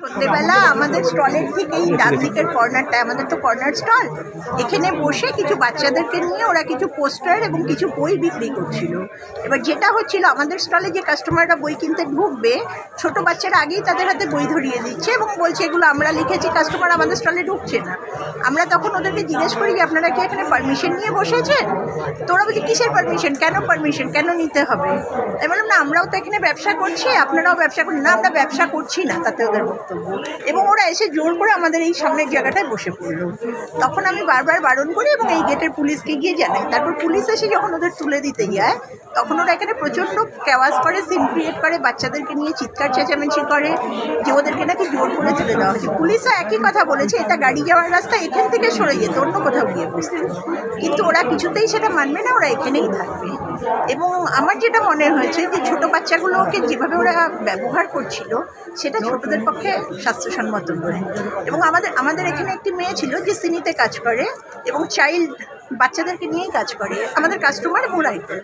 সন্ধ্যেবেলা আমাদের স্টলের থেকেই ডান দিকের কর্নারটা আমাদের তো কর্নার স্টল। এখানে বসে কিছু বাচ্চাদেরকে নিয়ে ওরা কিছু পোস্টার এবং কিছু বই বিক্রি করছিল। এবার যেটা হচ্ছিল, আমাদের স্টলে যে কাস্টমাররা বই কিনতে ঢুকবে, ছোট বাচ্চারা আগেই তাদের হাতে বই ধরিয়ে দিচ্ছে এবং বলছে, এগুলো আমরা লিখেছি, কাস্টমার আমাদের স্টলে ঢুকছে না। আমরা তখন ওদেরকে জিজ্ঞেস করি, যে আপনারা কি এখানে পারমিশন নিয়ে বসেছেন? তো ওরা বলছে, কিসের পারমিশন কেন পারমিশন কেন নিতে হবে? বললাম, না, আমরাও তো এখানে ব্যবসা করছি, আপনারাও ব্যবসা করেন। না, আমরা ব্যবসা করছি না, তাতে ওদের বক্তব্য এবং ওরা এসে জোর করে আমাদের এই সামনের জায়গাটায় বসে পড়ল। তখন আমি বারবার বারণ করি এবং এই গেটের পুলিশকে গিয়ে জানাই। তারপর পুলিশ এসে যখন ওদের তুলে দিতে যায়, তখন ওরা এখানে প্রচণ্ড ক্যাওয়াজ করে সিন ক্রিয়েট করে, বাচ্চাদেরকে নিয়ে চিৎকার চেঁচামেচি করে যে ওদেরকে নাকি জোর করে তুলে দেওয়া হয়েছে। পুলিশও একই কথা বলেছে, এটা গাড়ি যাওয়ার রাস্তা, এখান থেকে সরে যেত, অন্য কোথাও গিয়ে বসতে। কিন্তু ওরা কিছুতেই সেটা মানবে না, ওরা এখানেই থাকবে। এবং আমার যেটা মনে হয়েছে যে ছোট বাচ্চাগুলোকে যেভাবে ওরা ব্যবহার করছিল, সেটা ছোটদের পক্ষে স্বাস্থ্যসম্মত করে। এবং আমাদের আমাদের এখানে একটি মেয়ে ছিল যে সিনিতে কাজ করে এবং চাইল্ড বাচ্চাদেরকে নিয়েই কাজ করে। আমাদের কাস্টমার এবং রাইটার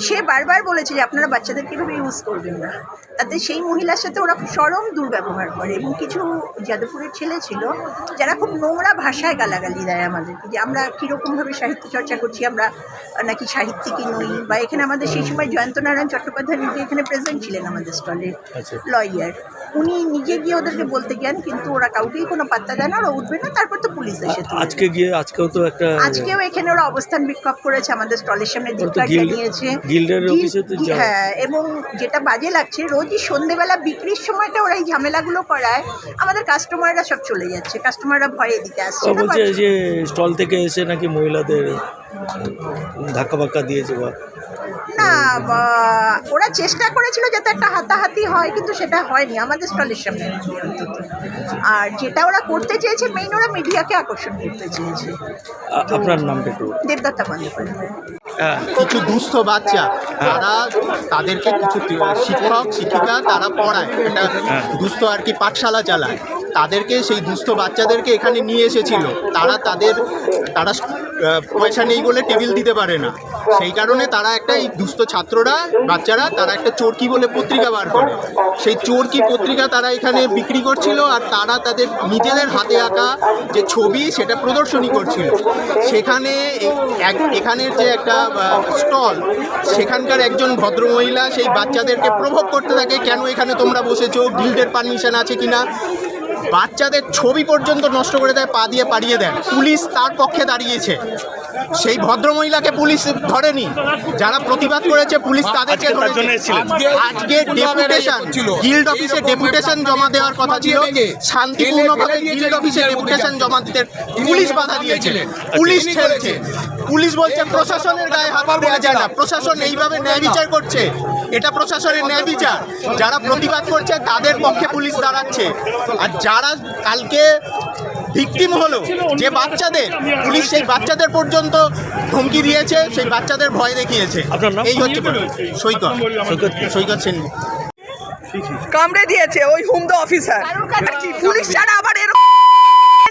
সে বারবার বলেছে যে আপনারা বাচ্চাদেরকে এভাবে ইউজ করবেন না। তাতে সেই মহিলার সাথে ওরা চরম দুর্ব্যবহার করে এবং কিছু যাদবপুরের ছেলে ছিল যারা খুব নোংরা ভাষায় গালাগালি দেয় আমাদেরকে যে আমরা কীরকমভাবে সাহিত্য চর্চা করছি আমরা নাকি সাহিত্যিকই নই বা এখানে আমাদের সেই সময় জয়ন্ত নারায়ণ চট্টোপাধ্যায় নিজে এখানে প্রেজেন্ট ছিলেন আমাদের স্টলে আচ্ছা। লয়ার উনি নিজে গিয়ে ওদেরকে বলতে যান কিন্তু ওরা কাউকেই কোনো পাত্তা দেয় না ওরা উঠবে না তারপর তো পুলিশ এসে আজকে গিয়ে আজকেও তো একটা আজকেও এখানে ওরা অবস্থান বিক্ষোভ করেছে আমাদের স্টলের সামনে ধিক্কার গিল্ড- জানিয়েছে। গিল্ডের অফিসে তো যাওয়া। হ্যাঁ এবং যেটা বাজে লাগছে রোজই সন্ধেবেলা বিক্রির সময়টা ওরা এই ঝামেলাগুলো করায়। আমাদের কাস্টমাররা সব চলে যাচ্ছে কাস্টমাররা ভয়ে দিতে আসছে ও না বলছে যে স্টল থেকে এসে নাকি মহিলাদের ধাক্কা বাক্কা দিয়েছে বা না বা- ওরা চেষ্টা করেছিল যাতে একটা হাতাহাতি হয় কিন্তু সেটা হয়নি আমাদের স্টলের সামনে হয়নি অন্তত। আর যেটা ওরা করতে চেয়েছে মেইন ওরা মিডিয়াকে আকর্ষণ করতে চেয়েছে। আ- আপনার নামটা একটু দেবদত্তা বন্দ্যোপাধ্যায়। কিছু দুস্থ বাচ্চা, তারা তাদেরকে কিছু শিক্ষক, শিক্ষিকা তারা পড়ায়। একটা দুস্থ আর কি পাঠশালা চালায়। তাদেরকে, সেই দুস্থ বাচ্চাদেরকে এখানে নিয়ে এসেছিল। তারা তাদের, তারা পয়সা নেই বলে টেবিল দিতে পারে না। সেই কারণে তারা একটা এই দুস্থ ছাত্ররা, বাচ্চারা, তারা একটা চরকি বলে পত্রিকা বার করে। সেই চরকি পত্রিকা তারা এখানে বিক্রি করছিল আর তারা তাদের নিজেদের হাতে আঁকা যে ছবি সেটা প্রদর্শনী করছিল। সেখানে এখানের যে একটা স্টল, সেখানকার একজন ভদ্রমহিলা সেই বাচ্চাদেরকে প্রভোগ করতে থাকে, কেন এখানে তোমরা বসেছো? গিল্ডের পারমিশন আছে কিনা? বাচ্চাদের ছবি পর্যন্ত নষ্ট করে দেয়, পা দিয়ে পাড়িয়ে দেয়। পুলিশ তার পক্ষে দাঁড়িয়েছে। সেই ভদ্রমহিলাকে পুলিশ ধরেনি। যারা প্রতিবাদ করেছে পুলিশ তাদেরকে। আজকে ডেপুটেশন গিল্ড অফিসে ডেপুটেশন জমা দেওয়ার কথা ছিল। শান্তিপূর্ণভাবে গিল্ড অফিসে ডেপুটেশন জমা দিতে পুলিশ বাধা দিয়েছে। পুলিশ ছেড়েছে পুলিশ বলছে প্রশাসনের গায়ে হাত দেওয়া যায় না। প্রশাসন এইভাবে ন্যায় বিচার করছে। এটা প্রশাসনের ন্যায় বিচার যারা প্রতিবাদ করছে তাদের পক্ষে পুলিশ দাঁড়াচ্ছে। আর যারা কালকে ভিকটিম হলো যে বাচ্চাদের পুলিশ সেই বাচ্চাদের পর্যন্ত ধমকি দিয়েছে সেই বাচ্চাদের ভয় দেখিয়েছে। এই হচ্ছে সৈকত। সৈকত সৈকত সেন। কামড়ে দিয়েছে ওই হুম দ্য অফিসার। পুলিশ ছাড়া আবার এর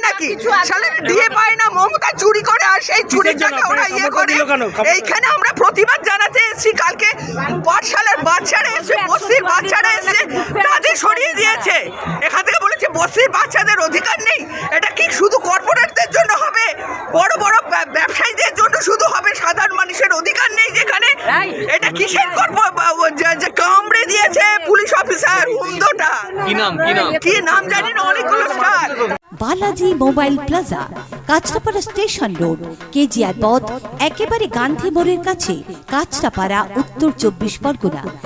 নাকি? শালে দিয়ে পায় না মমতা চুরি করে আর সেই চুরিটাকে জন্য ওরা ইয়ে করে? এইখানে আমরা প্রতিবাদ জানাতে এসেছি কালকে পাঠশালার বাচ্চারা এসে বস্তির বাচ্চারা এসে তাদের সরিয়ে দিয়েছে। এখান থেকে বলেছে বস্তির বাচ্চাদের অধিকার নেই এটা শুধু কর্পোরেটদের জন্য হবে বড় বড় ব্যবসায়ীদের জন্য শুধু হবে সাধারণ মানুষের অধিকার নেই যেখানে। এটা কিসের কর্প যে- যে কামড়ে দিয়েছে পুলিশ অফিসার হুমদোটা। কি নাম কি নাম? কি নাম জানি না অনেকগুলো star. Balaji mobile plaza Kanchrapara station road KGR পথ একেবারে গান্ধী মোড়ের কাছে কাঁচরাপাড়া উত্তর চব্বিশ পরগনা।